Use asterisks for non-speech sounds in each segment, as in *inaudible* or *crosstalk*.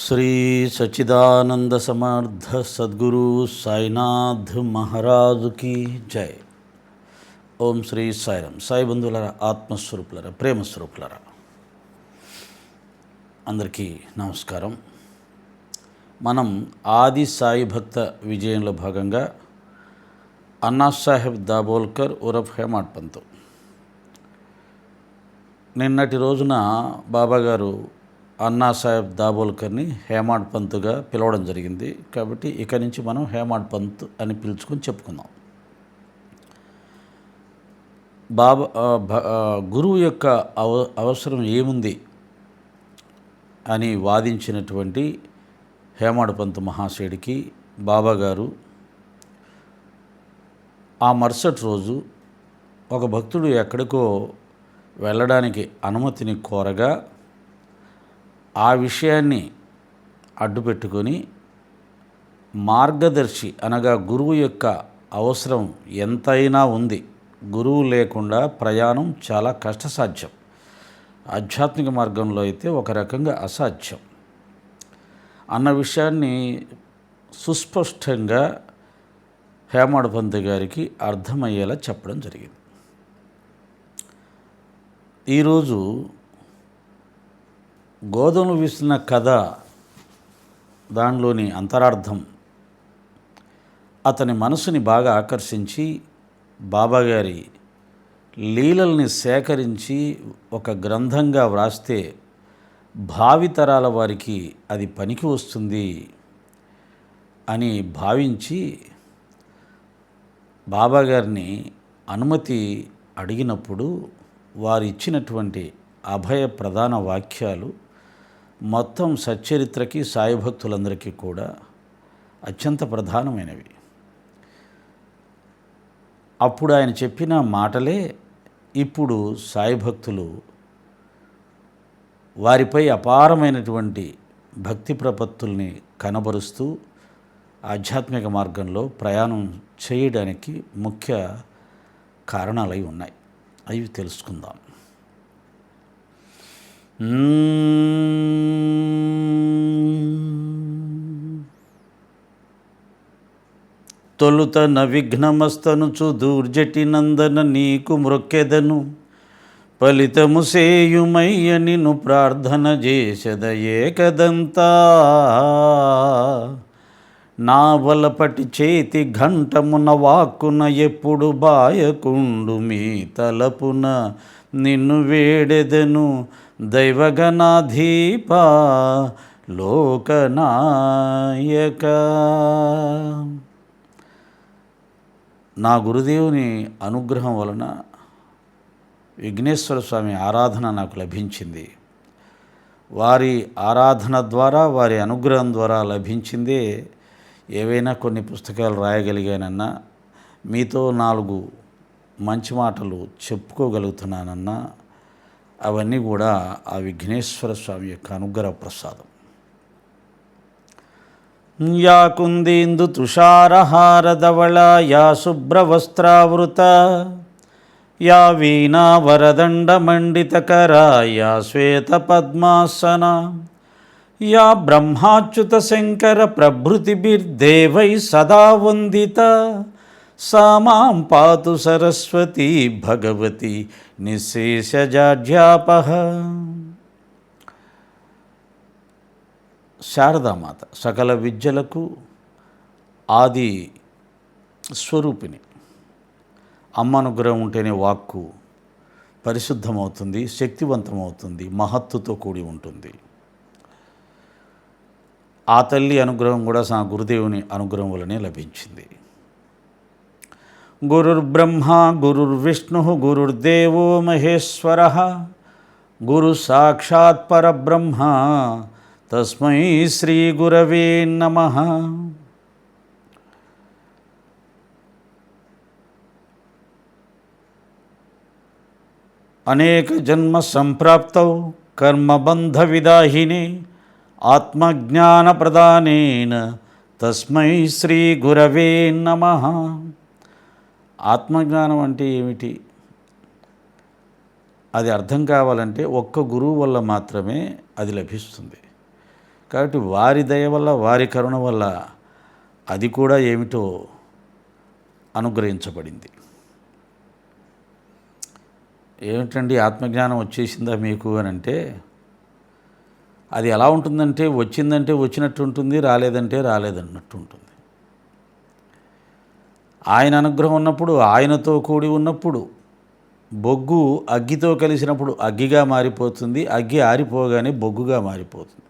శ్రీ సచిదానంద సమర్థ సద్గురు సాయినాథ్ మహారాజుకి జై. ఓం శ్రీ సాయిరం సాయి బంధువులరా ఆత్మస్వరూపులరా ప్రేమస్వరూపులరా అందరికీ నమస్కారం. మనం ఆది సాయి భక్త విజయంలో భాగంగా అన్నా సాహెబ్ దాబోల్కర్ ఉరఫ్ హేమాడ్ పంత్. నిన్నటి రోజున బాబాగారు అన్నా సాహెబ్ దాబోల్కర్ని హేమాడ్ పంత్గా పిలవడం జరిగింది. కాబట్టి ఇక నుంచి మనం హేమాడ్ పంత్ అని పిలుచుకొని చెప్పుకుందాం. బాబా భ- గురువు యొక్క అవ అవసరం ఏముంది అని వాదించినటువంటి హేమాడ్ పంత్ మహాశయుడికి బాబాగారు ఆ మరుసటి రోజు ఒక భక్తుడు ఎక్కడికో వెళ్ళడానికి అనుమతిని కోరగా ఆ విషయాన్ని అడ్డుపెట్టుకొని మార్గదర్శి అనగా గురువు యొక్క అవసరం ఎంతైనా ఉంది. గురువు లేకుండా ప్రయాణం చాలా కష్టసాధ్యం. ఆధ్యాత్మిక మార్గంలో అయితే ఒక రకంగా అసాధ్యం. అన్న విషయాన్ని సుస్పష్టంగా హేమాడ్ పంత్ గారికి అర్థమయ్యేలా చెప్పడం జరిగింది. ఈరోజు గోధుమలు విసిన కథ దానిలోని అంతరార్థం. అతని మనసుని బాగా ఆకర్షించి బాబాగారి లీలల్ని సేకరించి ఒక గ్రంథంగా వ్రాస్తే భావితరాల వారికి అది పనికి వస్తుంది అని భావించి బాబాగారిని అనుమతి అడిగినప్పుడు వారు ఇచ్చినటువంటి అభయ ప్రధాన వాక్యాలు మొత్తం సచ్చరిత్రకి సాయి భక్తులందరికీ కూడా అత్యంత ప్రధానమైనవి. అప్పుడు ఆయన చెప్పిన మాటలే ఇప్పుడు సాయి భక్తులు వారిపై అపారమైనటువంటి భక్తి ప్రపత్తుల్ని కనబరుస్తూ ఆధ్యాత్మిక మార్గంలో ప్రయాణం చేయడానికి ముఖ్య కారణాలై ఉన్నాయి. అవి తెలుసుకుందాం. తొలుత నవిఘ్నమస్తనుచు దూర్జటి నందన నీకు మ్రొక్కెదను. ఫలితము సేయుమయ్య నిన్ను ప్రార్థన చేసెద ఏకదంతా. నా వలపటి చేతి ఘంటమున వాక్కున ఎప్పుడు బాయకుండు మీ తలపున నిన్ను వేడెదను. దైవగణాధీప లోకనాయక. నా గురుదేవుని అనుగ్రహం వలన విఘ్నేశ్వర స్వామి ఆరాధన నాకు లభించింది. వారి ఆరాధన ద్వారా వారి అనుగ్రహం ద్వారా లభించిందే ఏవైనా కొన్ని పుస్తకాలు రాయగలిగానన్నా మీతో నాలుగు మంచి మాటలు చెప్పుకోగలుగుతున్నానన్నా అవన్నీ కూడా ఆ విఘ్నేశ్వర స్వామి యొక్క అనుగ్రహ ప్రసాదం. యా కుందీందు తుషారహారధవళ యా శుభ్రవస్త్రావృత యా వీణా వరదండమండితకర యా శ్వేతపద్మాసన యా బ్రహ్మాచ్యుత శంకర ప్రభృతిభిర్దేవై సదా వందిత. సా మాం పాతు సరస్వతి భగవతి నిశేషజాడ్యాపహ శారదామాత సకల విద్యలకు ఆది స్వరూపిణి. అమ్మ అనుగ్రహం ఉంటేనే వాక్కు పరిశుద్ధమవుతుంది శక్తివంతమవుతుంది మహత్తుతో కూడి ఉంటుంది. ఆ తల్లి అనుగ్రహం కూడా సా గురుదేవుని అనుగ్రహం వలనే లభించింది. గురుర్బ్రహ్మ గురుర్విష్ణు గురుర్దేవో మహేశ్వర. గురు సాక్షాత్ పరబ్రహ్మ తస్మై శ్రీ గురవే నమ. అనేక జన్మ సంప్రాప్తౌ కర్మబంధ విదాహిని ఆత్మజ్ఞాన ప్రదానేన తస్మై శ్రీ గురవే నమ. ఆత్మజ్ఞానం అంటే ఏమిటి? అది అర్థం కావాలంటే ఒక్క గురువు వల్ల మాత్రమే అది లభిస్తుంది. కాబట్టి వారి దయ వల్ల వారి కరుణ వల్ల అది కూడా ఏమిటో అనుగ్రహించబడింది. ఏమిటండి ఆత్మజ్ఞానం వచ్చేసిందా మీకు అని అంటే అది ఎలా ఉంటుందంటే వచ్చిందంటే వచ్చినట్టు ఉంటుంది రాలేదంటే రాలేదన్నట్టు ఉంటుంది. ఆయన అనుగ్రహం ఉన్నప్పుడు ఆయనతో కూడి ఉన్నప్పుడు బొగ్గు అగ్గితో కలిసినప్పుడు అగ్గిగా మారిపోతుంది. అగ్గి ఆరిపోగానే బొగ్గుగా మారిపోతుంది.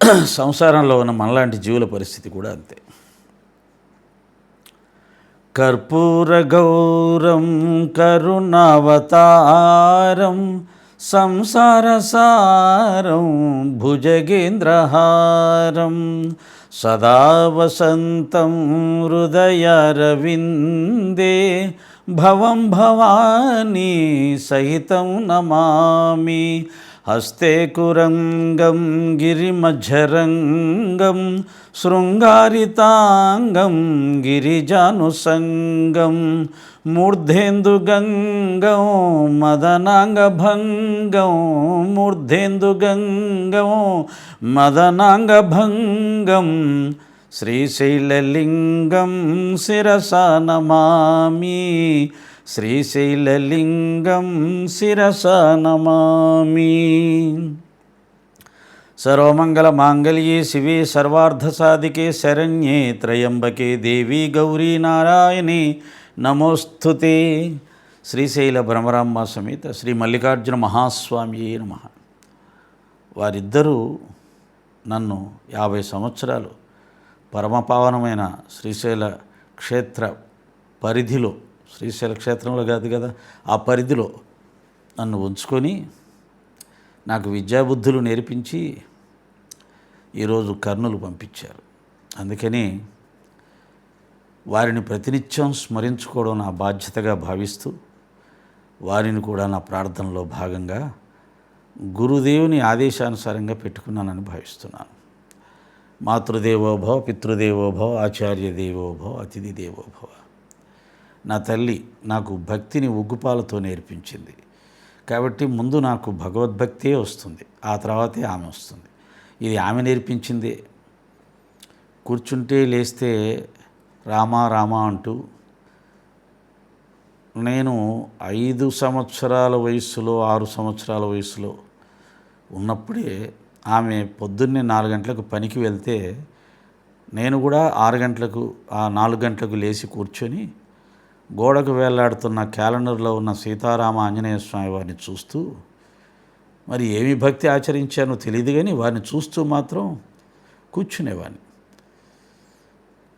*clears throat* సంసారంలో ఉన్న మనలాంటి జీవుల పరిస్థితి కూడా అంతే. కర్పూర గౌరం కరుణావతారం సంసారసారం భుజగేంద్రహారం సదా వసంతం హృదయరవిందే భవం భవానీ సహితం నమామి హస్తే కురంగం గిరిమధ్యరంగం శృంగారితాంగం గిరిజానుసంగం మూర్ధేందుగంగం మదనాంగభంగం మూర్ధేందుగంగం మదనాంగభంగం శ్రీశైలలింగం శిరస నమామి శ్రీశైలలింగం శిరస నమామి. సర్వమంగళ మాంగళ్యే శివే సర్వార్ధసాధికే శరణ్యే త్రయంబకే దేవి గౌరీ నారాయణి. నమోస్తుతే శ్రీశైల భ్రమరాంబ సమేత శ్రీ మల్లికార్జున మహాస్వామి నమ. వారిద్దరూ నన్ను యాభై సంవత్సరాలు పరమపావనమైన శ్రీశైల క్షేత్ర పరిధిలో శ్రీశైల క్షేత్రంలో కాదు కదా ఆ పరిధిలో నన్ను ఉంచుకొని నాకు విద్యాబుద్ధులు నేర్పించి ఈరోజు కర్నూలు పంపించారు. అందుకని వారిని ప్రతినిత్యం స్మరించుకోవడం నా బాధ్యతగా భావిస్తూ వారిని కూడా నా ప్రార్థనలో భాగంగా గురుదేవుని ఆదేశానుసారంగా పెట్టుకున్నానని భావిస్తున్నాను. మాతృదేవోభవ పితృదేవోభవ ఆచార్య దేవోభవ అతిథి దేవోభవ నా తల్లి నాకు భక్తిని ఉగ్గుపాలతో నేర్పించింది. కాబట్టి ముందు నాకు భగవద్భక్తే వస్తుంది. ఆ తర్వాతే ఆమె వస్తుంది. ఇది ఆమె నేర్పించిందే. కూర్చుంటే లేస్తే రామా రామా అంటూ నేను ఐదు సంవత్సరాల వయస్సులో ఆరు సంవత్సరాల వయసులో ఉన్నప్పుడే ఆమె పొద్దున్నే నాలుగు గంటలకు పనికి వెళ్తే నేను కూడా ఆరు గంటలకు ఆ నాలుగు గంటలకు లేచి కూర్చొని గోడకు వేలాడుతున్న క్యాలెండర్లో ఉన్న సీతారామ ఆంజనేయ స్వామి వారిని చూస్తూ మరి ఏమి భక్తి ఆచరించానో తెలియదు కానీ వారిని చూస్తూ మాత్రం కూర్చునేవాడిని.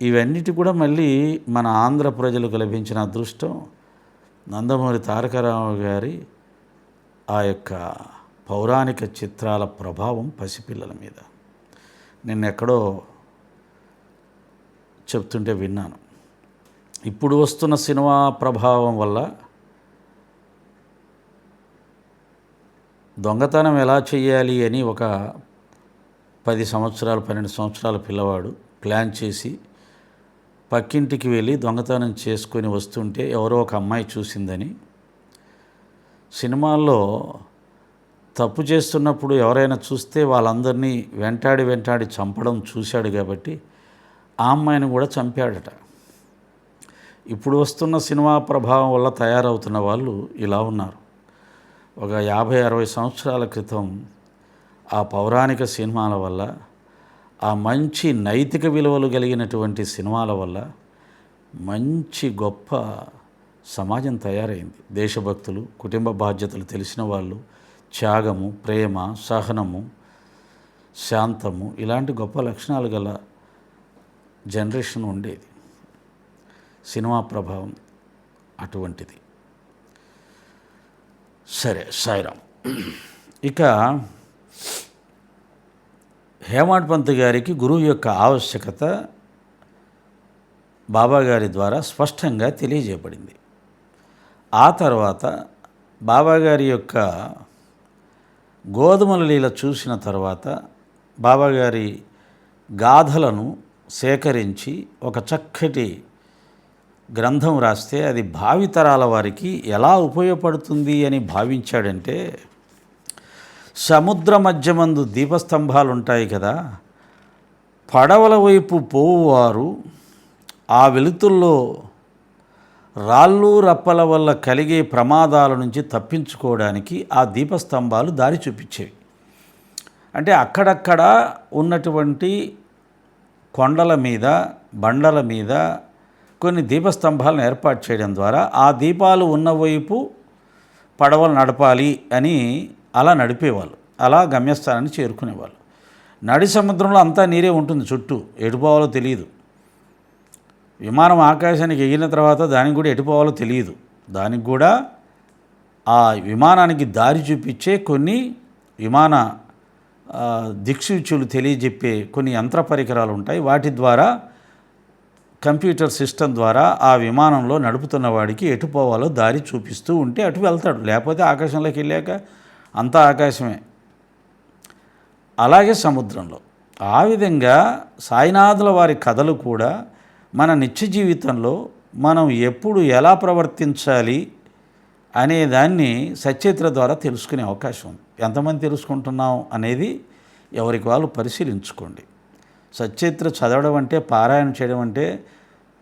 ఇవన్నిటి కూడా మళ్ళీ మన ఆంధ్ర ప్రజలకు లభించిన అదృష్టం. నందమూరి తారకరావు గారి ఆ యొక్క పౌరాణిక చిత్రాల ప్రభావం పసిపిల్లల మీద. నేను ఎక్కడో చెప్తుంటే విన్నాను. ఇప్పుడు వస్తున్న సినిమా ప్రభావం వల్ల దొంగతనం ఎలా చేయాలి అని ఒక పది సంవత్సరాలు పన్నెండు సంవత్సరాల పిల్లవాడు ప్లాన్ చేసి పక్కింటికి వెళ్ళి దొంగతనం చేసుకొని వస్తుంటే ఎవరో ఒక అమ్మాయి చూసిందని. సినిమాల్లో తప్పు చేస్తున్నప్పుడు ఎవరైనా చూస్తే వాళ్ళందరినీ వెంటాడి వెంటాడి చంపడం చూశాడు కాబట్టి ఆ అమ్మాయిని కూడా చంపాడట. ఇప్పుడు వస్తున్న సినిమా ప్రభావం వల్ల తయారవుతున్న వాళ్ళు ఇలా ఉన్నారు. ఒక యాభై అరవై సంవత్సరాల క్రితం ఆ పౌరాణిక సినిమాల వల్ల ఆ మంచి నైతిక విలువలు కలిగినటువంటి సినిమాల వల్ల మంచి గొప్ప సమాజం తయారైంది. దేశభక్తులు కుటుంబ బాధ్యతలు తెలిసిన వాళ్ళు త్యాగము ప్రేమ సహనము శాంతము ఇలాంటి గొప్ప లక్షణాలు గల జనరేషన్ ఉండేది. సినిమా ప్రభావం అటువంటిది. సరే సాయిరామ్. ఇక హేమాడ్ పంత్ గారికి గురువు యొక్క ఆవశ్యకత బాబాగారి ద్వారా స్పష్టంగా తెలియజేయబడింది. ఆ తర్వాత బాబాగారి యొక్క గోధుమల లీల చూసిన తర్వాత బాబాగారి గాథలను సేకరించి ఒక చక్కటి గ్రంథం రాస్తే అది భావితరాల వారికి ఎలా ఉపయోగపడుతుంది అని భావించాడంటే సముద్ర మధ్యమందు దీపస్తంభాలు ఉంటాయి కదా. పడవల వైపు పోవువారు ఆ వెలుతుల్లో రాళ్ళు రప్పల వల్ల కలిగే ప్రమాదాల నుంచి తప్పించుకోవడానికి ఆ దీపస్తంభాలు దారి చూపించేవి. అంటే అక్కడక్కడ ఉన్నటువంటి కొండల మీద బండల మీద కొన్ని దీపస్తంభాలను ఏర్పాటు చేయడం ద్వారా ఆ దీపాలు ఉన్నవైపు పడవలు నడపాలి అని అలా నడిపేవాళ్ళు. అలా గమ్యస్థానాన్ని చేరుకునేవాళ్ళు. నడి సముద్రంలో అంతా నీరే ఉంటుంది చుట్టూ. ఎటుపోవాలో తెలియదు. విమానం ఆకాశానికి ఎగిరిన తర్వాత దానికి కూడా ఎటుపోవాలో తెలియదు. దానికి కూడా ఆ విమానానికి దారి చూపించే కొన్ని విమాన దిక్సూచులు తెలియజెప్పే కొన్ని యంత్ర పరికరాలు ఉంటాయి. వాటి ద్వారా కంప్యూటర్ సిస్టమ్ ద్వారా ఆ విమానంలో నడుపుతున్న వాడికి ఎటు పోవాలో దారి చూపిస్తూ ఉంటే అటు వెళ్తాడు. లేకపోతే ఆకాశంలోకి వెళ్ళాక అంతా ఆకాశమే. అలాగే సముద్రంలో. ఆ విధంగా సాయినాథుల వారి కథలు కూడా మన నిత్య జీవితంలో మనం ఎప్పుడు ఎలా ప్రవర్తించాలి అనే దాన్ని సచరిత్ర ద్వారా తెలుసుకునే అవకాశం ఉంది. ఎంతమంది తెలుసుకుంటున్నాం అనేది ఎవరికి వాళ్ళు పరిశీలించుకోండి. సచరిత్ర చదవడం అంటే పారాయణ చేయడం అంటే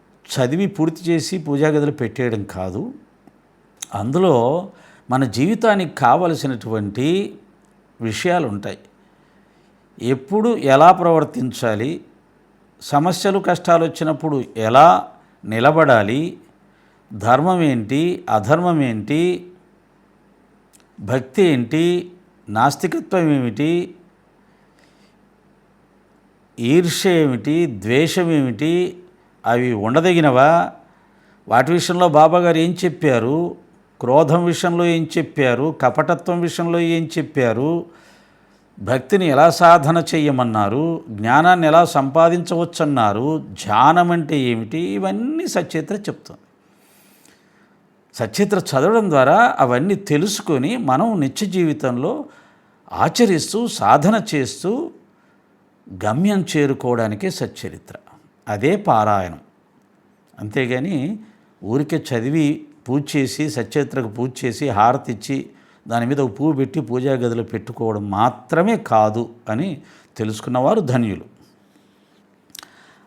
చదివి పూర్తి చేసి పూజా పెట్టేయడం కాదు. అందులో మన జీవితానికి కావలసినటువంటి విషయాలు ఉంటాయి ఎప్పుడు ఎలా ప్రవర్తించాలి? సమస్యలు కష్టాలు వచ్చినప్పుడు ఎలా నిలబడాలి? ధర్మం ఏంటి అధర్మం ఏంటి భక్తి ఏంటి? నాస్తికత్వం ఏమిటి ఈర్ష్య ఏమిటి ద్వేషం ఏమిటి అవి ఉండదగినవా? వాటి విషయంలో బాబాగారు ఏం చెప్పారు? క్రోధం విషయంలో ఏం చెప్పారు? కపటత్వం విషయంలో ఏం చెప్పారు? భక్తిని ఎలా సాధన చేయమన్నారు జ్ఞానాన్ని ఎలా సంపాదించవచ్చన్నారు? ధ్యానం అంటే ఏమిటి? ఇవన్నీ సచేత్ర చెప్తుంది. సచేత్ర చదవడం ద్వారా అవన్నీ తెలుసుకొని మనం నిత్య జీవితంలో ఆచరిస్తూ సాధన చేస్తూ గమ్యం చేరుకోవడానికే సచ్చరిత్ర. అదే పారాయణం. అంతేగాని ఊరికే చదివి పూజ చేసి సచేత్రకు పూజ చేసి హారతి ఇచ్చి దాని మీద ఒక పువ్వు పెట్టి పూజా గదిలో పెట్టుకోవడం మాత్రమే కాదు అని తెలుసుకున్నవారు ధన్యులు.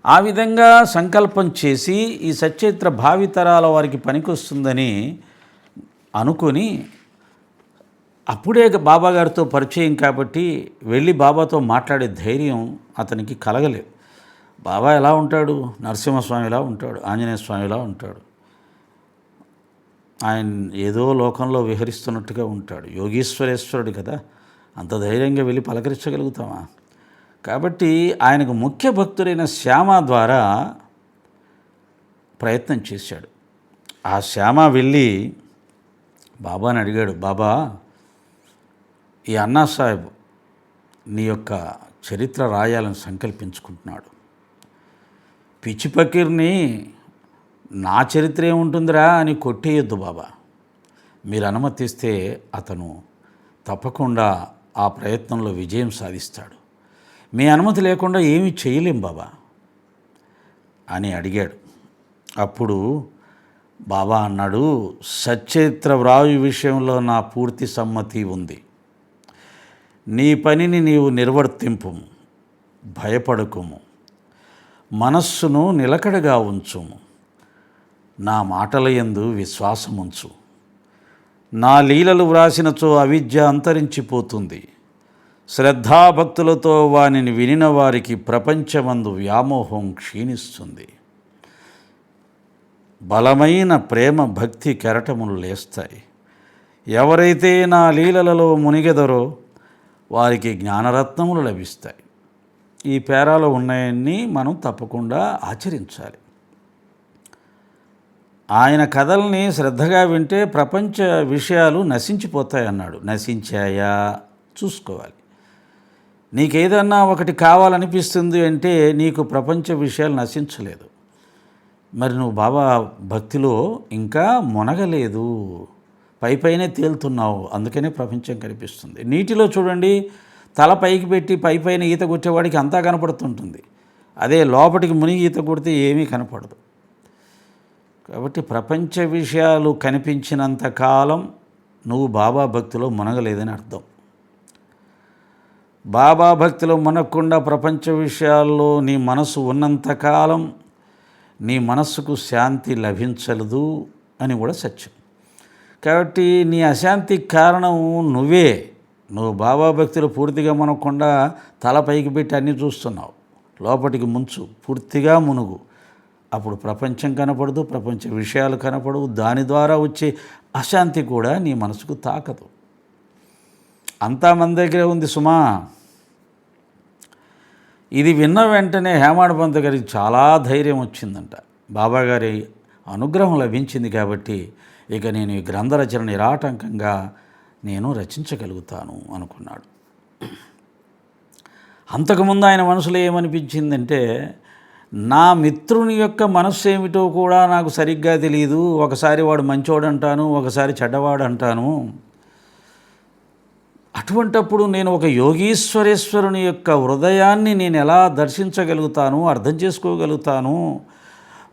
ఆ విధంగా సంకల్పం చేసి ఈ సచేత్ర భావితరాల వారికి పనికొస్తుందని అనుకొని అప్పుడే బాబాగారితో పరిచయం కాబట్టి వెళ్ళి బాబాతో మాట్లాడే ధైర్యం అతనికి కలగలేదు. బాబా ఎలా ఉంటాడు? నరసింహస్వామిలా ఉంటాడు? ఆంజనేయ స్వామిలా ఉంటాడు? ఆయన ఏదో లోకంలో విహరిస్తున్నట్టుగా ఉంటాడు. యోగీశ్వరేశ్వరుడు కదా. అంత ధైర్యంగా వెళ్ళి పలకరించగలుగుతామా? కాబట్టి ఆయనకు ముఖ్య భక్తుడైన శ్యామ ద్వారా ప్రయత్నం చేశాడు. ఆ శ్యామ వెళ్ళి బాబాని అడిగాడు బాబా ఈ అన్నా సాహెబ్ నీ యొక్క చరిత్ర రాయాలని సంకల్పించుకుంటున్నాడు. పిచ్చి పకీర్ని నా చరిత్ర ఏముంటుందిరా అని కొట్టేయొద్దు బాబా. మీరు అనుమతిస్తే అతను తప్పకుండా ఆ ప్రయత్నంలో విజయం సాధిస్తాడు. మీ అనుమతి లేకుండా ఏమీ చేయలేం బాబా అని అడిగాడు. అప్పుడు బాబా అన్నాడు సచరిత్ర వ్రాయు విషయంలో నా పూర్తి సమ్మతి ఉంది. నీ పనిని నీవు నిర్వర్తింపు భయపడకుము. మనస్సును నిలకడగా ఉంచుము. నా మాటల యందు విశ్వాసముంచు. నా లీలలు వ్రాసినచో అవిద్య అంతరించిపోతుంది. శ్రద్ధాభక్తులతో వానిని వినిన వారికి ప్రపంచమందు వ్యామోహం క్షీణిస్తుంది. బలమైన ప్రేమ భక్తి కెరటములు లేస్తాయి. ఎవరైతే నా లీలలలో మునిగెదరో వారికి జ్ఞానరత్నములు లభిస్తాయి. ఈ పేరాలు ఉన్నాయన్నీ మనం తప్పకుండా ఆచరించాలి. ఆయన కథల్ని శ్రద్ధగా వింటే ప్రపంచ విషయాలు నశించిపోతాయి అన్నాడు. నశించాయా? చూసుకోవాలి. నీకేదన్నా ఒకటి కావాలనిపిస్తుంది అంటే నీకు ప్రపంచ విషయాలు నశించలేదు. మరి నువ్వు బాబా భక్తిలో ఇంకా మునగలేదు. పై పైనే తేలుతున్నావు. అందుకనే ప్రపంచం కనిపిస్తుంది. నీటిలో చూడండి తల పైకి పెట్టి పై పైన ఈత కొట్టేవాడికి అంతా కనపడుతుంటుంది. అదే లోపలికి మునిగి ఈత కొడితే ఏమీ కనపడదు. కాబట్టి ప్రపంచ విషయాలు కనిపించినంత కాలం నువ్వు బాబా భక్తిలో మునగలేదని అర్థం. బాబా భక్తిలో మునగకుండా ప్రపంచ విషయాల్లో నీ మనసు ఉన్నంతకాలం నీ మనస్సుకు శాంతి లభించలేదు అని కూడా సత్యం. కాబట్టి నీ అశాంతికి కారణం నువ్వే. నువ్వు బాబా భక్తులు పూర్తిగా మునగకుండా తల పైకి పెట్టి అన్నీ చూస్తున్నావు. లోపటికి ముంచు పూర్తిగా మునుగు. అప్పుడు ప్రపంచం కనపడదు ప్రపంచ విషయాలు కనపడవు. దాని ద్వారా వచ్చే అశాంతి కూడా నీ మనసుకు తాకదు. అంతా మన దగ్గరే ఉంది సుమా. ఇది విన్న వెంటనే హేమాడ్ పంత్ గారికి చాలా ధైర్యం వచ్చిందంట. బాబా గారి అనుగ్రహం లభించింది కాబట్టి ఇక నేను ఈ గ్రంథ రచన నిరాటంకంగా నేను రచించగలుగుతాను అనుకున్నాడు. అంతకుముందు ఆయన మనసులో ఏమనిపించిందంటే నా మిత్రుని యొక్క మనస్సు ఏమిటో కూడా నాకు సరిగ్గా తెలియదు ఒకసారి వాడు మంచోడు అంటాను ఒకసారి చెడ్డవాడు అంటాను అటువంటప్పుడు నేను ఒక యోగీశ్వరేశ్వరుని యొక్క హృదయాన్ని నేను ఎలా దర్శించగలుగుతాను అర్థం చేసుకోగలుగుతాను?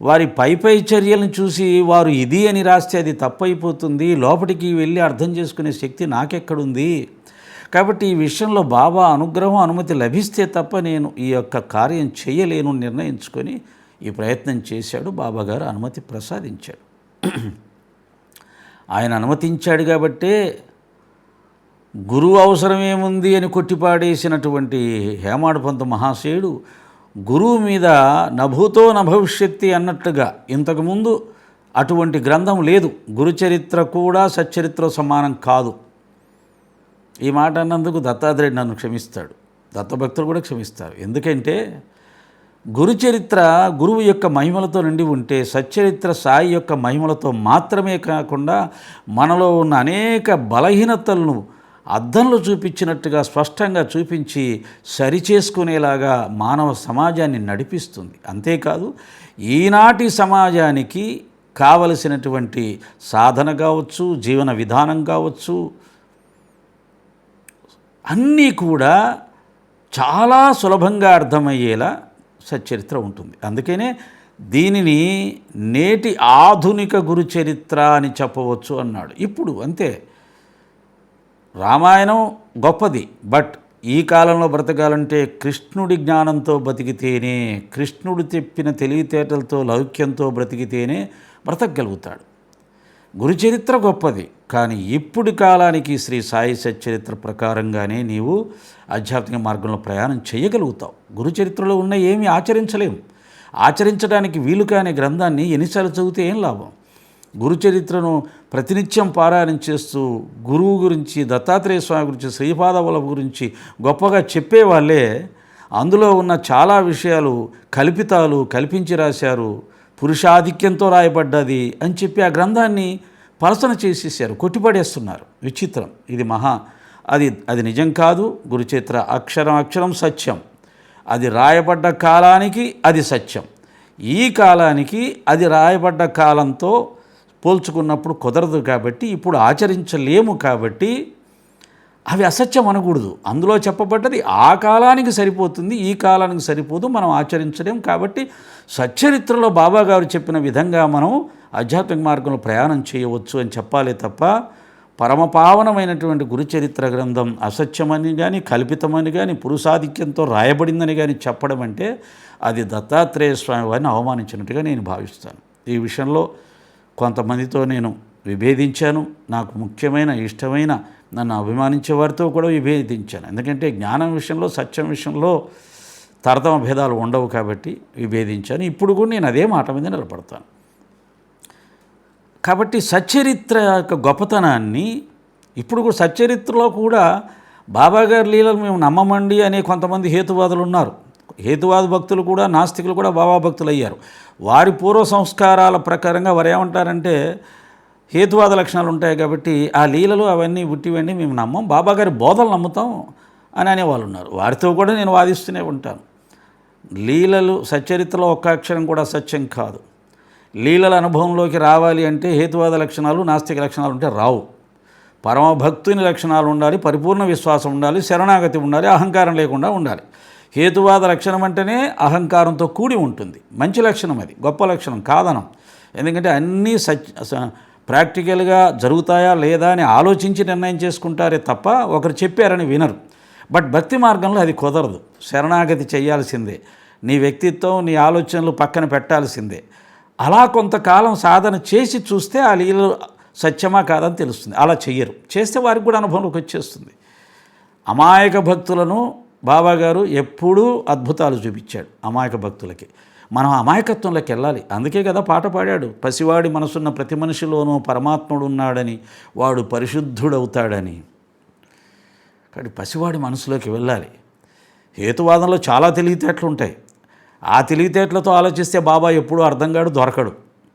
వారి పై పై చర్యలను చూసి వారు ఇది అని రాస్తే అది తప్పైపోతుంది. లోపలికి వెళ్ళి అర్థం చేసుకునే శక్తి నాకెక్కడుంది? కాబట్టి ఈ విషయంలో బాబా అనుగ్రహం అనుమతి లభిస్తే తప్ప నేను ఈ యొక్క కార్యం చేయలేను నిర్ణయించుకొని ఈ ప్రయత్నం చేశాడు. బాబాగారు అనుమతి ప్రసాదించాడు. ఆయన అనుమతించాడు కాబట్టే గురువు అవసరం ఏముంది అని కొట్టిపాడేసినటువంటి హేమాడపంత మహాశయుడు గురువు మీద నభూతో నభవిష్యత్తి అన్నట్టుగా ఇంతకుముందు అటువంటి గ్రంథం లేదు. గురుచరిత్ర కూడా సచ్చరిత్ర సమానం కాదు. ఈ మాట అన్నందుకు దత్తాత్రేయుడు నన్ను క్షమిస్తాడు. దత్తభక్తులు కూడా క్షమిస్తారు. ఎందుకంటే గురుచరిత్ర గురువు యొక్క మహిమలతో నిండి ఉంటే సచ్చరిత్ర సాయి యొక్క మహిమలతో మాత్రమే కాకుండా మనలో ఉన్న అనేక బలహీనతలను అద్దంలో చూపించినట్టుగా స్పష్టంగా చూపించి సరిచేసుకునేలాగా మానవ సమాజాన్ని నడిపిస్తుంది. అంతేకాదు ఈనాటి సమాజానికి కావలసినటువంటి సాధన కావచ్చు జీవన విధానం కావచ్చు అన్నీ కూడా చాలా సులభంగా అర్థమయ్యేలా సచ్చరిత్ర ఉంటుంది. అందుకనే దీనిని నేటి ఆధునిక గురు చరిత్ర అని చెప్పవచ్చు అన్నాడు. ఇప్పుడు అంతే. రామాయణం గొప్పది. బట్ ఈ కాలంలో బ్రతకాలంటే కృష్ణుడి జ్ఞానంతో బ్రతికితేనే కృష్ణుడు చెప్పిన తెలివితేటలతో లౌక్యంతో బ్రతికితేనే బ్రతకగలుగుతాడు. గురుచరిత్ర గొప్పది. కానీ ఇప్పుడు కాలానికి శ్రీ సాయి సచ్చరిత్ర ప్రకారంగానే నీవు ఆధ్యాత్మిక మార్గంలో ప్రయాణం చేయగలుగుతావు. గురుచరిత్రలో ఉన్న ఏమీ ఆచరించలేము. ఆచరించడానికి వీలు కాని గ్రంథాన్ని ఎన్నిసార్లు చదివితే ఏం లాభం? గురుచరిత్రను ప్రతినిత్యం పారాయణం చేస్తూ గురువు గురించి దత్తాత్రేయ స్వామి గురించి శ్రీపాదవల గురించి గొప్పగా చెప్పేవాళ్ళే అందులో ఉన్న చాలా విషయాలు కల్పితాలు కల్పించి రాశారు. పురుషాధిక్యంతో రాయబడ్డది అని చెప్పి ఆ గ్రంథాన్ని పలసన చేసేసారు కొట్టిపడేస్తున్నారు. విచిత్రం. ఇది మహా అది అది నిజం కాదు. గురుచేత్ర అక్షరం అక్షరం సత్యం. అది రాయబడ్డ కాలానికి అది సత్యం. ఈ కాలానికి అది రాయబడ్డ కాలంతో పోల్చుకున్నప్పుడు కుదరదు కాబట్టి ఇప్పుడు ఆచరించలేము కాబట్టి అవి అసత్యం అనకూడదు. అందులో చెప్పబడ్డది ఆ కాలానికి సరిపోతుంది ఈ కాలానికి సరిపోదు మనం ఆచరించలేం కాబట్టి సచ్చరిత్రలో బాబా గారు చెప్పిన విధంగా మనం ఆధ్యాత్మిక మార్గంలో ప్రయాణం చేయవచ్చు అని చెప్పాలి తప్ప పరమపావనమైనటువంటి గురుచరిత్ర గ్రంథం అసత్యమని కానీ కల్పితమని కానీ పురుషాధిక్యంతో రాయబడిందని కానీ చెప్పడం అంటే అది దత్తాత్రేయ స్వామి వారిని అవమానించినట్టుగా నేను భావిస్తాను. ఈ విషయంలో కొంతమందితో నేను విభేదించాను. నాకు ముఖ్యమైన ఇష్టమైన నన్ను అభిమానించే వారితో కూడా విభేదించాను. ఎందుకంటే జ్ఞానం విషయంలో సత్యం విషయంలో తరతమ భేదాలు ఉండవు కాబట్టి విభేదించాను. ఇప్పుడు కూడా నేను అదే మాట మీద నిలబడతాను. కాబట్టి సచ్చరిత్ర యొక్క గొప్పతనాన్ని ఇప్పుడు కూడా సచ్చరిత్రలో కూడా బాబాగారి లీలలు మేము నమ్మమండి అనే కొంతమంది హేతువాదులు ఉన్నారు. హేతువాద భక్తులు కూడా నాస్తికులు కూడా బాబా భక్తులు అయ్యారు వారి పూర్వ సంస్కారాల ప్రకారంగా వారు ఏమంటారంటే హేతువాద లక్షణాలు ఉంటాయి కాబట్టి ఆ లీలలు అవన్నీ ఉట్టివన్నీ మేము నమ్మం. బాబాగారి బోధలు నమ్ముతాం అని అనేవాళ్ళు ఉన్నారు. వారితో కూడా నేను వాదిస్తూనే ఉంటాను. లీలలు సచ్చరిత్రలో ఒక్క అక్షరం కూడా సత్యం కాదు. లీలల అనుభవంలోకి రావాలి అంటే హేతువాద లక్షణాలు నాస్తిక లక్షణాలు ఉంటే రావు. పరమభక్తుని లక్షణాలు ఉండాలి పరిపూర్ణ విశ్వాసం ఉండాలి శరణాగతి ఉండాలి అహంకారం లేకుండా ఉండాలి. హేతువాద లక్షణం అంటేనే అహంకారంతో కూడి ఉంటుంది. మంచి లక్షణం అది గొప్ప లక్షణం కాదనం. ఎందుకంటే అన్నీ సచ్ ప్రాక్టికల్గా జరుగుతాయా లేదా అని ఆలోచించి నిర్ణయం చేసుకుంటారే తప్ప ఒకరు చెప్పారని వినరు. బట్ భక్తి మార్గంలో అది కుదరదు. శరణాగతి చేయాల్సిందే. నీ వ్యక్తిత్వం నీ ఆలోచనలు పక్కన పెట్టాల్సిందే. అలా కొంతకాలం సాధన చేసి చూస్తే ఆ లీలలు సత్యమా కాదని తెలుస్తుంది. అలా చెయ్యరు. చేస్తే వారికి కూడా అనుభవంలోకి వచ్చేస్తుంది. అమాయక భక్తులను బాబాగారు ఎప్పుడూ అద్భుతాలు చూపించాడు అమాయక భక్తులకి. మనం అమాయకత్వంలోకి వెళ్ళాలి. అందుకే కదా పాట పాడాడు. పసివాడి మనసున్న ప్రతి మనిషిలోనూ పరమాత్ముడు ఉన్నాడని వాడు పరిశుద్ధుడవుతాడని. కాబట్టి పసివాడి మనసులోకి వెళ్ళాలి. హేతువాదంలో చాలా తెలివితేటలు ఉంటాయి. ఆ తెలివితేటలతో ఆలోచిస్తే బాబా ఎప్పుడూ అర్థం కాడు దొరకడు.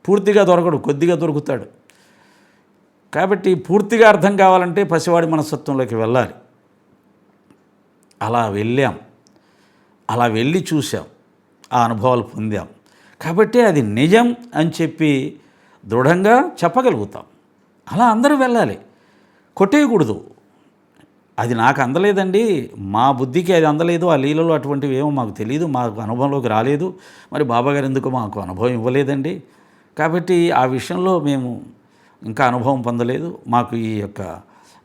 పూర్తిగా దొరకడు కొద్దిగా దొరుకుతాడు. కాబట్టి పూర్తిగా అర్థం కావాలంటే పసివాడి మనస్తత్వంలోకి వెళ్ళాలి. అలా వెళ్ళాం. అలా వెళ్ళి చూసాం ఆ అనుభవాలు పొందాం. కాబట్టి అది నిజం అని చెప్పి దృఢంగా చెప్పగలుగుతాం. అలా అందరూ వెళ్ళాలి. కొట్టేయకూడదు. అది నాకు అందలేదండి. మా బుద్ధికి అది అందలేదు. ఆ లీలలో అటువంటివి ఏమో మాకు తెలియదు మాకు అనుభవంలోకి రాలేదు. మరి బాబాగారు ఎందుకు మాకు అనుభవం ఇవ్వలేదండి. కాబట్టి ఆ విషయంలో మేము ఇంకా అనుభవం పొందలేదు. మాకు ఈ యొక్క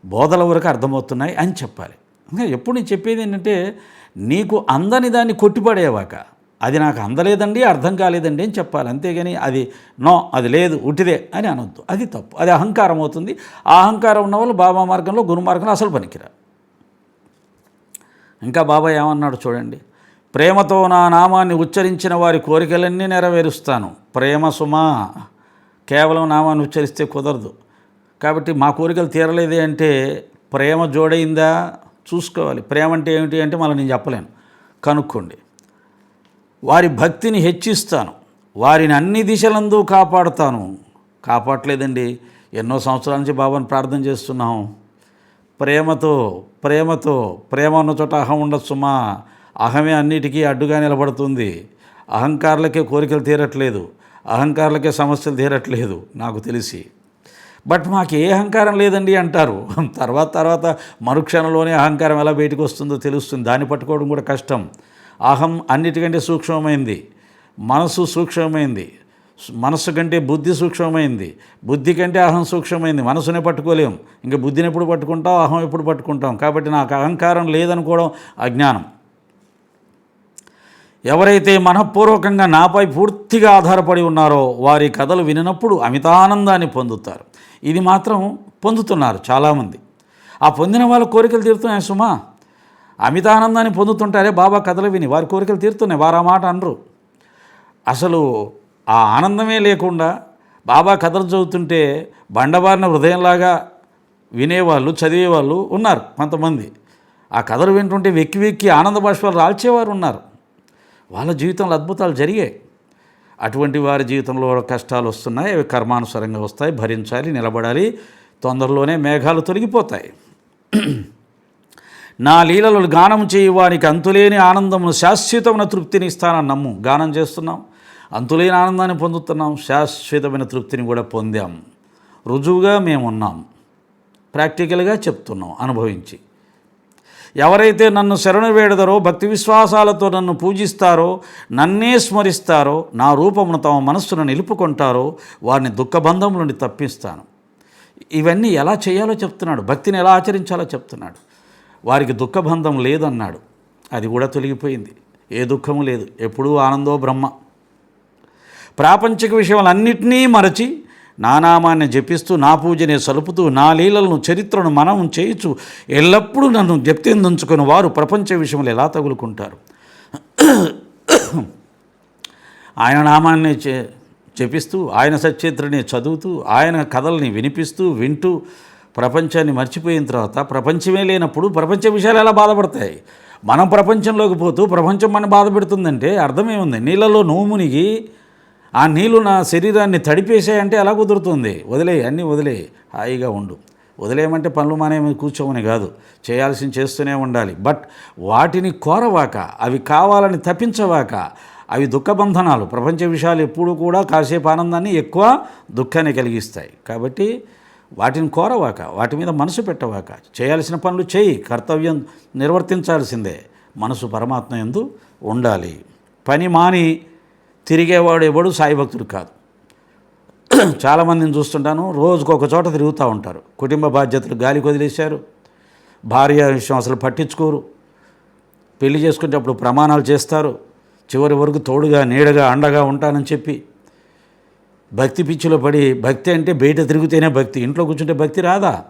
బోధల వరకు అర్థమవుతున్నాయి అని చెప్పాలి. ఇంకా ఎప్పుడు నేను చెప్పేది ఏంటంటే నీకు అందని దాన్ని కొట్టిపడేవాక అది నాకు అందలేదండి అర్థం కాలేదండి అని చెప్పాలి. అంతేగాని అది నో అది లేదు ఉటిదే అని అనొద్దు. అది తప్పు. అది అహంకారం అవుతుంది. ఆ అహంకారం ఉన్న వాళ్ళు బాబా మార్గంలో గురు మార్గంలో అసలు పనికిరా ఇంకా బాబా ఏమన్నాడు చూడండి ప్రేమతో నా నామాన్ని ఉచ్చరించిన వారి కోరికలన్నీ నెరవేరుస్తాను. ప్రేమ సుమా కేవలం నామాన్ని ఉచ్చరిస్తే కుదరదు. కాబట్టి మా కోరికలు తీరలేదే అంటే ప్రేమ జోడైందా? చూసుకోవాలి. ప్రేమ అంటే ఏమిటి అంటే మళ్ళీ నేను చెప్పలేను. కనుక్కోండి. వారి భక్తిని హెచ్చిస్తాను. వారిని అన్ని దిశలందు కాపాడుతాను. కాపాడలేదండి ఎన్నో సంవత్సరాల నుంచి బాబాను ప్రార్థన చేస్తున్నాం. ప్రేమతో ప్రేమతో ప్రేమ ఉన్న చోట అహం ఉండొచ్చుమా? అహమే అన్నిటికీ అడ్డుగా నిలబడుతుంది. అహంకారులకే కోరికలు తీరట్లేదు. అహంకారులకే సమస్యలు తీరట్లేదు నాకు తెలిసి. బట్ మాకు ఏ అహంకారం లేదండి అంటారు. తర్వాత తర్వాత మరుక్షణంలోనే అహంకారం ఎలా బయటకు వస్తుందో తెలుస్తుంది. దాన్ని పట్టుకోవడం కూడా కష్టం. అహం అన్నిటికంటే సూక్ష్మమైంది. మనసు సూక్ష్మమైంది. మనస్సు కంటే బుద్ధి సూక్ష్మమైంది. బుద్ధి కంటే అహం సూక్ష్మమైంది. మనసునే పట్టుకోలేం. ఇంకా బుద్ధిని ఎప్పుడు పట్టుకుంటాం? అహం ఎప్పుడు పట్టుకుంటాం? కాబట్టి నాకు అహంకారం లేదనుకోవడం అజ్ఞానం. ఎవరైతే మనఃపూర్వకంగా నాపై పూర్తిగా ఆధారపడి ఉన్నారో వారి కథలు వినినప్పుడు అమితానందాన్ని పొందుతారు. ఇది మాత్రం పొందుతున్నారు చాలామంది. ఆ పొందిన వాళ్ళ కోరికలు తీరుతున్నాయి సుమా? అమితానందాన్ని పొందుతుంటారే బాబా కథలు విని. వారి కోరికలు తీరుతున్నాయి. వారు ఆ మాట అనరు. అసలు ఆ ఆనందమే లేకుండా బాబా కథలు చదువుతుంటే బండబారిన హృదయంలాగా వినేవాళ్ళు చదివేవాళ్ళు ఉన్నారు కొంతమంది. ఆ కథలు వింటుంటే వెక్కి వెక్కి ఆనంద భాషలు రాల్చేవారు ఉన్నారు. వాళ్ళ జీవితంలో అద్భుతాలు జరిగాయి. అటువంటి వారి జీవితంలో కష్టాలు వస్తున్నాయి అవి కర్మానుసారంగా వస్తాయి భరించాలి నిలబడాలి తొందరలోనే మేఘాలు తొలగిపోతాయి. నా లీలలు గానం చేయి వానికి అంతులేని ఆనందమును శాశ్వతమైన తృప్తిని ఇస్తానని నమ్ము. గానం చేస్తున్నాం. అంతులేని ఆనందాన్ని పొందుతున్నాం. శాశ్వతమైన తృప్తిని కూడా పొందాం. రుజువుగా మేము ఉన్నాం. ప్రాక్టికల్గా చెప్తున్నాం. అనుభవించి. ఎవరైతే నన్ను శరణు వేడదరో భక్తి విశ్వాసాలతో నన్ను పూజిస్తారో నన్నే స్మరిస్తారో నా రూపమును తమ మనస్సును నిలుపుకుంటారో వారిని దుఃఖబంధం నుండి తప్పిస్తాను. ఇవన్నీ ఎలా చేయాలో చెప్తున్నాడు. భక్తిని ఎలా ఆచరించాలో చెప్తున్నాడు. వారికి దుఃఖబంధం లేదన్నాడు. అది కూడా తొలగిపోయింది. ఏ దుఃఖము లేదు. ఎప్పుడూ ఆనందో బ్రహ్మ. ప్రాపంచిక విషయాలన్నింటినీ మరచి నా నామాన్ని జపిస్తూ నా పూజనే సలుపుతూ నా లీలలను చరిత్రను మనం చేయుచు ఎల్లప్పుడూ నన్ను జప్తిందుకుని వారు ప్రపంచ విషయంలో ఎలా తగులుకుంటారు? ఆయన నామాన్ని చే జపిస్తూ ఆయన సచరిత్రని చదువుతూ ఆయన కథల్ని వినిపిస్తూ వింటూ ప్రపంచాన్ని మర్చిపోయిన తర్వాత ప్రపంచమే లేనప్పుడు ప్రపంచ విషయాలు ఎలా బాధపడతాయి? మనం ప్రపంచంలోకి పోతూ ప్రపంచం మన బాధ పెడుతుందంటే అర్థమేముంది నీళ్ళలో నువ్వు మునిగి ఆ నీళ్ళు నా శరీరాన్ని తడిపేసాయంటే ఎలా కుదురుతుంది? వదిలేయి అన్నీ వదిలేయి. హాయిగా ఉండు. వదిలేయమంటే పనులు మానేమి కూర్చోమని కాదు. చేయాల్సింది చేస్తూనే ఉండాలి. బట్ వాటిని కోరవాక అవి కావాలని తప్పించవాక అవి దుఃఖబంధనాలు. ప్రపంచ విషయాలు ఎప్పుడూ కూడా కాసేపు ఆనందాన్ని ఎక్కువ దుఃఖాన్ని కలిగిస్తాయి. కాబట్టి వాటిని కోరవాక వాటి మీద మనసు పెట్టవాక చేయాల్సిన పనులు చేయి కర్తవ్యం నిర్వర్తించాల్సిందే. మనసు పరమాత్మ ఎందు ఉండాలి. పని మాని తిరిగేవాడు ఎవడు సాయి భక్తుడు కాదు. *clears throat* చాలామందిని చూస్తుంటాను రోజుకు ఒక చోట తిరుగుతూ ఉంటారు. కుటుంబ బాధ్యతలు గాలికి వదిలేశారు భార్య విషయం అసలు పట్టించుకోరు. పెళ్ళి చేసుకునేటప్పుడు ప్రమాణాలు చేస్తారు చివరి వరకు తోడుగా నీడగా అండగా ఉంటానని చెప్పి భక్తి పిచ్చిలో పడి భక్తి అంటే బయట తిరిగితేనే భక్తి ఇంట్లో కూర్చుంటే భక్తి రాదా?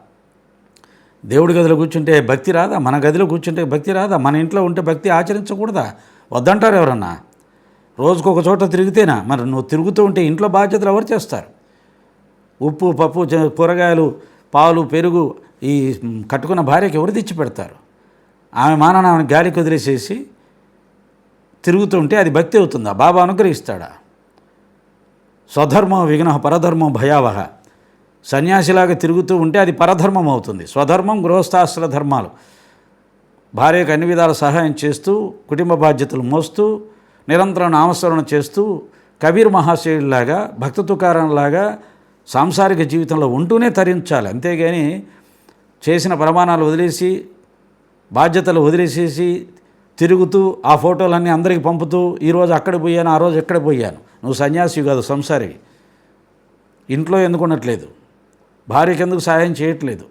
దేవుడి గదిలో కూర్చుంటే భక్తి రాదా? మన గదిలో కూర్చుంటే భక్తి రాదా? మన ఇంట్లో ఉంటే భక్తి ఆచరించకూడదా? వద్దంటారు ఎవరన్నా? రోజుకు ఒక చోట తిరిగితేనా? మరి నువ్వు తిరుగుతూ ఉంటే ఇంట్లో బాధ్యతలు ఎవరు చేస్తారు? ఉప్పు పప్పు చ- కూరగాయలు పాలు పెరుగు ఈ కట్టుకున్న భార్యకి ఎవరు తెచ్చి పెడతారు? ఆమె మానన ఆమెను గాలికి వదిలేసేసి తిరుగుతుంటే అది భక్తి అవుతుందా? బాబా అనుగ్రహిస్తాడా? స్వధర్మ విఘ్న పరధర్మం భయావహ. సన్యాసిలాగా తిరుగుతూ ఉంటే అది పరధర్మం అవుతుంది. స్వధర్మం గృహస్థాశ్ర ధర్మాలు. భార్యకు అన్ని విధాల సహాయం చేస్తూ కుటుంబ బాధ్యతలు మోస్తూ నిరంతరం నామస్మరణ చేస్తూ కబీర్ మహాశయుడిలాగా భక్త తుకారంలాగా సాంసారిక జీవితంలో ఉంటూనే తరించాలి. అంతేగాని చేసిన ప్రమాణాలు వదిలేసి బాధ్యతలు వదిలేసేసి తిరుగుతూ ఆ ఫోటోలన్నీ అందరికీ పంపుతూ ఈరోజు అక్కడ పోయాను ఆ రోజు ఎక్కడ పోయాను. నువ్వు సన్యాసి కాదు సంసారి. ఇంట్లో ఎందుకు ఉండట్లేదు? భార్యకి ఎందుకు సహాయం చేయట్లేదు?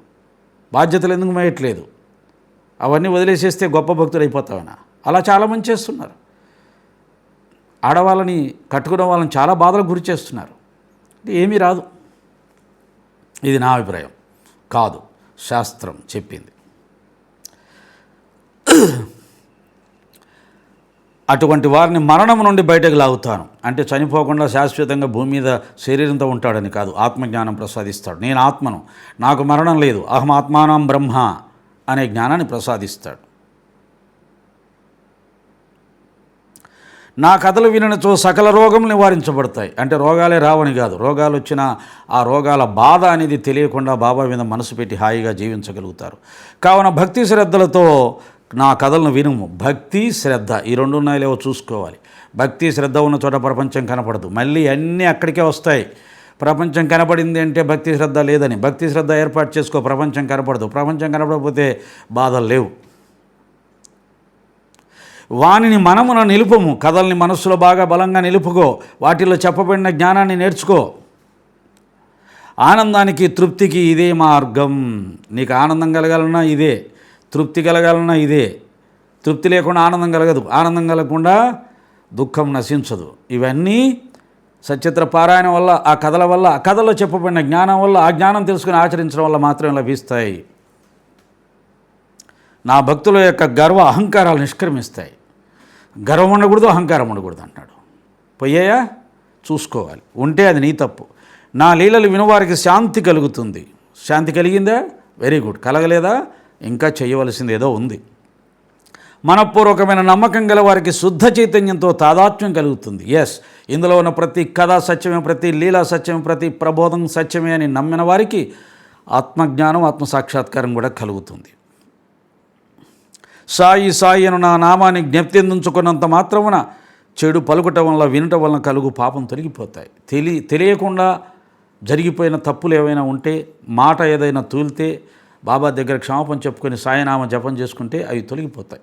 బాధ్యతలు ఎందుకు మేయట్లేదు? అవన్నీ వదిలేసేస్తే గొప్ప భక్తులు అయిపోతావనా? అలా చాలామంది చేస్తున్నారు. ఆడవాళ్ళని కట్టుకున్న వాళ్ళని చాలా బాధలకు గురి చేస్తున్నారు. ఏమీ రాదు. ఇది నా అభిప్రాయం. కాదు. శాస్త్రం చెప్పింది. అటువంటి వారిని మరణం నుండి బయటకు లాగుతాను. అంటే చనిపోకుండా శాశ్వతంగా భూమి మీద శరీరంతో ఉంటాడని కాదు. ఆత్మజ్ఞానం ప్రసాదిస్తాడు. నేను ఆత్మను. నాకు మరణం లేదు. అహం ఆత్మానం బ్రహ్మ అనే జ్ఞానాన్ని ప్రసాదిస్తాడు. నా కథలు వినచో సకల రోగం నివారించబడతాయి. అంటే రోగాలే రావని కాదు. రోగాలు వచ్చిన ఆ రోగాల బాధ అనేది తెలియకుండా బాబా మీద మనసు పెట్టి హాయిగా జీవించగలుగుతారు. కావున భక్తి శ్రద్ధలతో నా కథలను వినుము భక్తి శ్రద్ధ. ఈ రెండు ఉన్నాయి లేవో చూసుకోవాలి. భక్తి శ్రద్ధ ఉన్న చోట ప్రపంచం కనపడదు. మళ్ళీ అన్నీ అక్కడికే వస్తాయి. ప్రపంచం కనపడింది అంటే భక్తి శ్రద్ధ లేదని. భక్తి శ్రద్ధ ఏర్పాటు చేసుకో. ప్రపంచం కనపడదు. ప్రపంచం కనపడకపోతే బాధలు లేవు. వానిని మనమున నిలుపము. కథల్ని మనస్సులో బాగా బలంగా నిలుపుకో. వాటిలో చెప్పబడిన జ్ఞానాన్ని నేర్చుకో. ఆనందానికి తృప్తికి ఇదే మార్గం. నీకు ఆనందం కలగాలన్నా ఇదే. తృప్తి కలగాలన్నా ఇదే. తృప్తి లేకుండా ఆనందం కలగదు. ఆనందం కలగకుండా దుఃఖం నశించదు. ఇవన్నీ సచిత్ర పారాయణం వల్ల ఆ కథల వల్ల ఆ కథలో చెప్పబడిన జ్ఞానం వల్ల ఆ జ్ఞానం తెలుసుకుని ఆచరించడం వల్ల మాత్రమే లభిస్తాయి. నా భక్తుల యొక్క గర్వ అహంకారాలు నిష్క్రమిస్తాయి. గర్వం ఉండకూడదు అహంకారం ఉండకూడదు అంటాడు. పోయాయా చూసుకోవాలి. ఉంటే అది నీ తప్పు. నా లీలలు వినవారికి శాంతి కలుగుతుంది. శాంతి కలిగిందా? Very good. కలగలేదా? ఇంకా చేయవలసింది ఏదో ఉంది. మనపూర్వకమైన నమ్మకం గల వారికి శుద్ధ చైతన్యంతో తాదాత్మ్యం కలుగుతుంది. ఎస్ ఇందులో ఉన్న ప్రతి కథ సత్యమే ప్రతి లీలా సత్యమే ప్రతి ప్రబోధం సత్యమే అని నమ్మిన వారికి ఆత్మజ్ఞానం ఆత్మసాక్షాత్కారం కూడా కలుగుతుంది. సాయి సాయి అను నా నామాన్ని జ్ఞప్తించుకున్నంత మాత్రమున చెడు పలుకటం వల్ల వినటం వలన కలుగు పాపం తొలగిపోతాయి. తెలి తెలియకుండా జరిగిపోయిన తప్పులు ఏవైనా ఉంటే మాట ఏదైనా తూలితే బాబా దగ్గర క్షమాపణ చెప్పుకొని సాయనామ జపం చేసుకుంటే అవి తొలగిపోతాయి.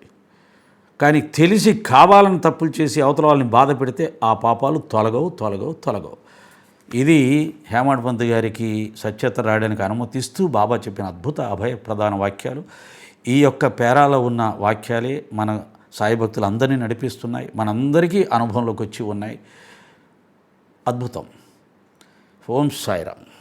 కానీ తెలిసి కావాలని తప్పులు చేసి అవతల వాళ్ళని బాధ పెడితే ఆ పాపాలు తొలగవు తొలగవు తొలగవు. ఇది హేమంత్ పంత్ గారికి సత్యత రాయడానికి అనుమతిస్తూ బాబా చెప్పిన అద్భుత అభయ ప్రధాన వాక్యాలు. ఈ యొక్క పేరాలో ఉన్న వాక్యాలే మన సాయి భక్తులు అందరినీ నడిపిస్తున్నాయి మనందరికీ అనుభవంలోకి వచ్చి ఉన్నాయి. అద్భుతం. ఓం సాయిరామ్.